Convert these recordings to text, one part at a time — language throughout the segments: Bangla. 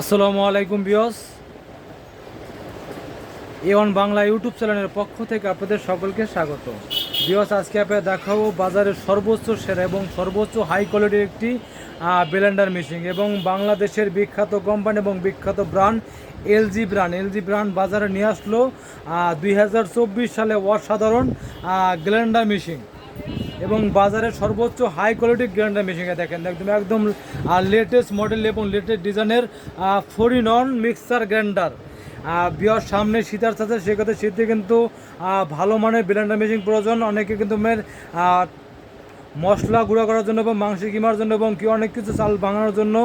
আসসালামু আলাইকুম বিয়স এ ওয়ান বাংলা ইউটিউব চ্যানেলের পক্ষ থেকে আপনাদের সকলকে স্বাগত। বিয়স আজকে আপনাদের দেখাবো বাজারের সর্বোচ্চ সেরা এবং সর্বোচ্চ হাই কোয়ালিটির একটি ব্লেন্ডার মেশিন এবং বাংলাদেশের বিখ্যাত কোম্পানি এবং বিখ্যাত brand LG brand LG brand বাজারে নিয়ে আসলো দুই হাজার চব্বিশ সালে অসাধারণ গ্লেন্ডার মেশিন এবং বাজারের সর্বোচ্চ হাই কোয়ালিটি গ্রাইন্ডার মেশিনে দেখেন। একদম একদম লেটেস্ট মডেল এবং লেটেস্ট ডিজাইনের ফোরি নন মিক্সার গ্রাইন্ডার বিয়ার সামনে শীতার সাথে সেক্ষেত্রে শীতে কিন্তু ভালো মানের ব্লেন্ডার মেশিন প্রয়োজন। অনেকে কিন্তু মশলা গুঁড়ো করার জন্য এবং মাংস কিমার জন্য এবং কি অনেক কিছু চাল ভাঙানোর জন্য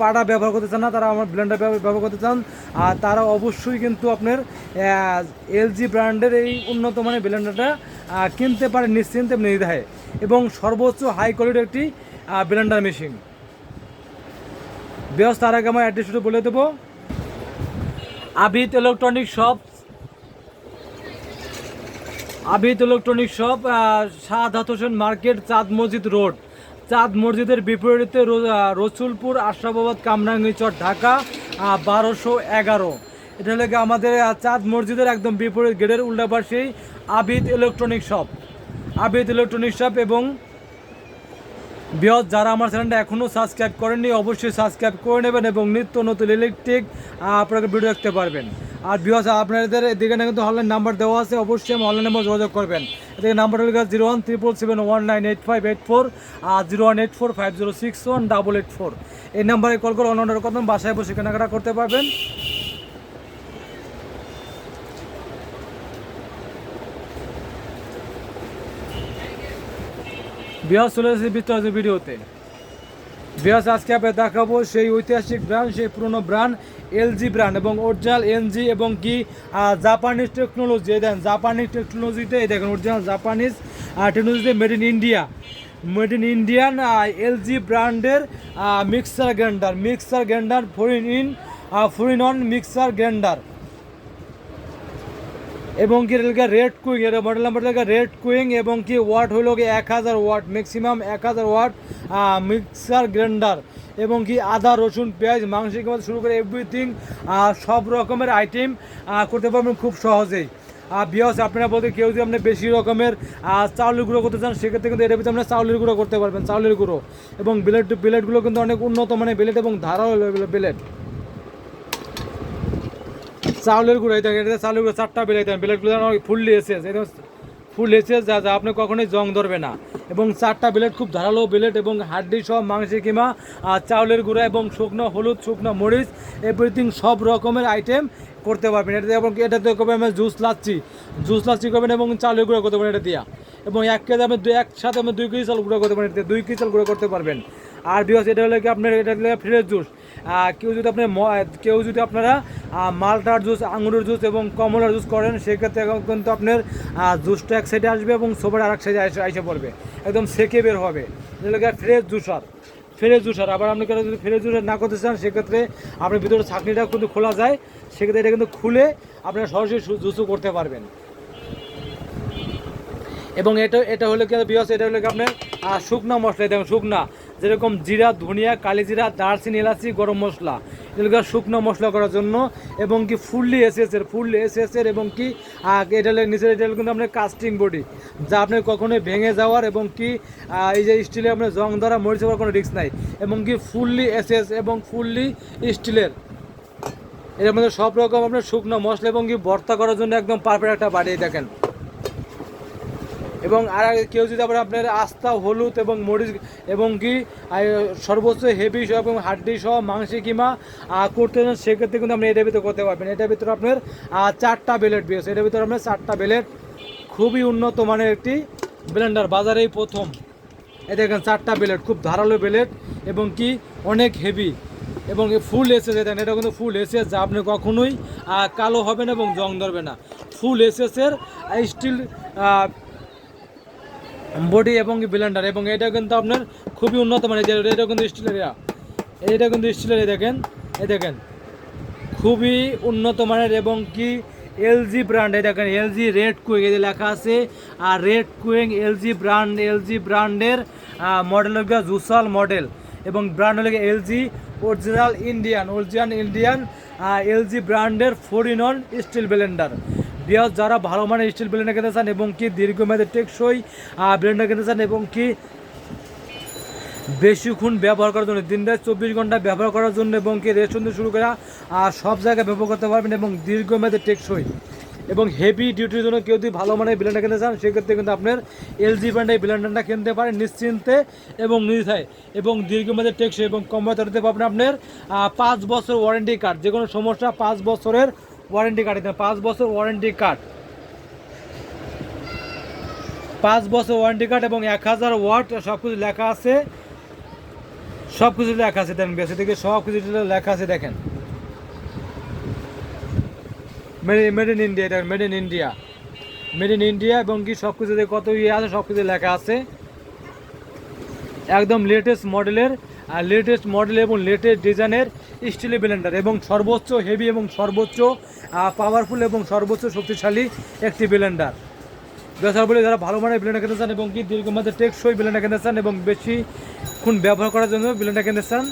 পাটা ব্যবহার করতে চান না, তারা আমার ব্লেন্ডার ব্যবহার করতে চান। আর তারা অবশ্যই কিন্তু আপনার এলজি ব্র্যান্ডের এই উন্নত মানের ব্লেন্ডারটা কিনতে পারে নিশ্চিন্তে নির্ধায় এবং সর্বোচ্চ হাই কোয়ালিটির একটি ব্লেন্ডার মেশিন ব্যস্ত তার আগে আমার অ্যাড্রেসটা বলে দেবো। Abid electronic shop Abid electronic shop Shahadat Hossain market, Chand Masjid road. চাঁদ মসজিদের বিপরীতে রসুলপুর, আশরাফাবাদ কামরাঙ্গিচর ঢাকা বারোশো এগারো। এটা হলো গিয়ে আমাদের চাঁদ মসজিদের একদম বিপরীত গেটের উল্টাপাশেই Abid electronic shop. Abid electronic shop এবং বৃহৎ, যারা আমার চ্যানেলটা এখনও সাবস্ক্রাইব করেননি, অবশ্যই সাবস্ক্রাইব করে নেবেন এবং নিত্য নতুন ইলেকট্রিক আপনাকে ভিডিও দেখতে পারবেন। আর বৃহৎ আপনাদের এদিকে না কিন্তু অনলাইন নাম্বার দেওয়া আছে, অবশ্যই আমি অনলাইন নাম্বার যোগাযোগ করবেন। এদিকে নাম্বার হলো zero one triple seven one nine eight five eight four আর zero one eight four five zero six one double eight four এই নাম্বারে কল করে অন্য অর্ডার করবেন বাসায় বসে কেনাকাটা করতে পারবেন। বৃহৎ চলে এসেছে বিস্তারিত ভিডিওতে। বিয়াস, আজকে আপনাকে দেখাবো সেই ঐতিহাসিক ব্র্যান্ড, সেই পুরনো ব্র্যান্ড, এলজি ব্র্যান্ড এবং অরিজিনাল এলজি এবং কি জাপানিজ টেকনোলজি। এই দেখেন, জাপানিজ টেকনোলজিতে, এই দেখেন, অরিজিনাল জাপানিজ টেকনোলজিতে made in India. Made in Indian LG ব্র্যান্ডের mixer grinder mixer grinder four in in four in one mixer grinder. এবং কি রেলগা রেড কুইং এর মডেল নাম্বার লেখা রেড কুইং এবং কি ওয়াট হলো কি এক হাজার ওয়াট ম্যাক্সিমাম এক হাজার ওয়াট মিক্সার গ্রাইন্ডার এবং কি আদা, রসুন, পেঁয়াজ মাংস শুরু করে এভরিথিং সব রকমের আইটেম করতে পারবেন খুব সহজেই। আর বিয়স আপনারা বলতে কেউ যদি আপনি বেশি রকমের চাউলের গুঁড়ো করতে চান, সেক্ষেত্রে কিন্তু এটা আপনার চাউলের গুঁড়ো করতে পারবেন, চাউলের গুঁড়ো। এবং বিলেট বিলেটগুলো কিন্তু অনেক উন্নত মানের বিলেট এবং ধারাও বিলেট চাউলের গুঁড়ো এটা এটা চাউলের গুঁড়ো, চারটা বেলে দেন ব্লেডগুলো ফুললি এসেস এটা ফুল এসেস যা যা, আপনি কখনোই জং ধরবে না। এবং চারটা ব্লেড খুব ধারালো ব্লেড এবং হাড্ডি সব মাংস কিমা, আর চাউলের গুঁড়ো, এবং শুকনো হলুদ, শুকনো মরিচ এভরিথিং সব রকমের আইটেম করতে পারবেন। এটাতে এবং এটাতে করবেন আমরা জুস লাচ্ছি। জুস লাচ্ছি করবেন এবং চাউলের গুঁড়ো করতে পারেন এটা দিয়া। এবং এক কেজি আপনি একসাথে আপনি দুই কেজি চাল গুঁড়ো করতে এটাতে দুই কেজি চাল গুঁড়ো করতে পারবেন। আর বিকজ এটা হলো কি আপনার, এটা হলো ফ্রেশ জুস। কেউ যদি আপনি কেউ যদি আপনারা মালটার জুস, আঙুরের জুস এবং কমলার জুস করেন, সেক্ষেত্রে কিন্তু আপনার জুসটা এক সাইডে আসবে এবং সোবার আর এক সাইডে এসে পড়বে। একদম সেকে বের হবে। যেটা ফ্রেশ জুসার ফ্রেশ জুসার আবার আপনি কেন যদি ফ্রেশ জুসার না করতে চান, সেক্ষেত্রে আপনার ভিতরে ছাকনিটা কিন্তু খোলা যায়। সেক্ষেত্রে এটা কিন্তু খুলে আপনারা সরাসরি জুসও করতে পারবেন। এবং এটা এটা হলো কি বিয়স এটা হলো কি আপনার শুকনা মশলা, দেখুন শুকনা। যেরকম জিরা, ধনিয়া, কালি জিরা, দারচিনি, এলাচি, গরম মশলা। এগুলো শুকনো মশলা করার জন্য এবং কি ফুললি এসএসের ফুললি এসএসের এবং কি এটা নিচের এটা কিন্তু আপনার কাস্টিং বডি যা আপনার কখনোই ভেঙে যাওয়ার এবং কি এই যে স্টিলে আপনার জং ধরা, মরিচ হওয়ার কোনো রিস্ক নাই। এবং কি ফুললি এসএস এবং ফুললি স্টিলের এর মধ্যে সব রকম আপনার শুকনো মশলা এবং কি ভর্তা করার জন্য একদম পারফেক্ট একটা বাড়ি দেখেন। এবং আর কেউ যদি আবার আপনার আস্থা, হলুদ এবং মরিচ এবং কি সর্বোচ্চ হেভি সহ এবং হাড্ডি সহ মাংস কিমা করতে চান, সেক্ষেত্রে কিন্তু আপনি এটার ভিতরে করতে পারবেন। এটার ভিতরে আপনার চারটা বেলেট বিয়েছে এটার ভিতরে আপনার চারটা বেলেট খুবই উন্নত মানের একটি ব্লেন্ডার বাজারেই প্রথম। এই দেখেন, চারটা বেলেট খুব ধারালো বেলেট এবং কি, অনেক হেভি এবং ফুল এসেস দেখেন, এটা কিন্তু ফুল এসেস যা আপনি কখনোই কালো হবে না এবং জং ধরবে না। ফুল এসেসের স্টিল বডি এবং ব্লেন্ডার, এবং এটা কিন্তু আপনার খুবই উন্নত মানের এটা কিন্তু স্টিলের। এটা কিন্তু স্টিলের দেখেন, এই দেখেন, খুবই উন্নত মানের এবং কি এলজি ব্র্যান্ড এই দেখেন এলজি রেড কুইং এই লেখা আছে, আর red king LG brand LG ব্র্যান্ডের মডেল হলো জুসাল মডেল এবং ব্র্যান্ড হলো LG original Indian original Indian LG ব্র্যান্ডের four in one steel blender বিয়াস যারা ভালো মানের স্টিল ব্লেন্ডার কিনতে চান এবং কি দীর্ঘমেয়াদী টেকসই ব্লেন্ডার কিনতে চান এবং কি বেশিক্ষণ ব্যবহার করার জন্য, দিন রাত চব্বিশ ঘণ্টা ব্যবহার করার জন্য এবং কি রেস্টুরেন্ট শুরু করা আর সব জায়গায় ব্যবহার করতে পারবেন এবং দীর্ঘমেয়াদী টেকসই। এবং হেভি ডিউটির জন্য কেউ যদি ভালো মানের ব্লেন্ডার কিনতে চান, সেক্ষেত্রে কিন্তু আপনার এলজি ব্র্যান্ডের ব্লেন্ডারটা কিনতে পারেন নিশ্চিন্তে এবং নির্ধায় এবং দীর্ঘমেয়াদী টেকসই এবং কম দিতে পারবেন আপনার পাঁচ বছর ওয়ারেন্টি কার্ড যে কোনো সমস্যা পাঁচ বছরের ওয়ারেন্টি কার্ড দিতে পাঁচ বছর ওয়ারেন্টি কার্ড। পাঁচ বছর ওয়ারেন্টি কার্ড এবং এক হাজার ওয়াট সব কিছু লেখা আছে। সব কিছু লেখা আছে, দেখেন বেশি থেকে সব কিছু লেখা আছে, দেখেন। Made in India made in India made in India India এবং কি সব কিছু কত ইয়ে আছে সব কিছু লেখা আছে। একদম লেটেস্ট মডেলের আর লেটেস্ট মডেল এবং লেটেস্ট ডিজাইনের স্টিল ব্লেন্ডার এবং সর্বোচ্চ হেভি এবং সর্বোচ্চ পাওয়ারফুল এবং সর্বোচ্চ শক্তিশালী একটি ব্লেন্ডার। বেসার বলে যারা ভালো মানের ব্লেন্ডার কিনতে চান এবং কি দীর্ঘমেয়াদে টেকসই ব্লেন্ডার কিনতে চান এবং বেশি খুন ব্যবহার করার জন্য ব্লেন্ডার কিনতে চান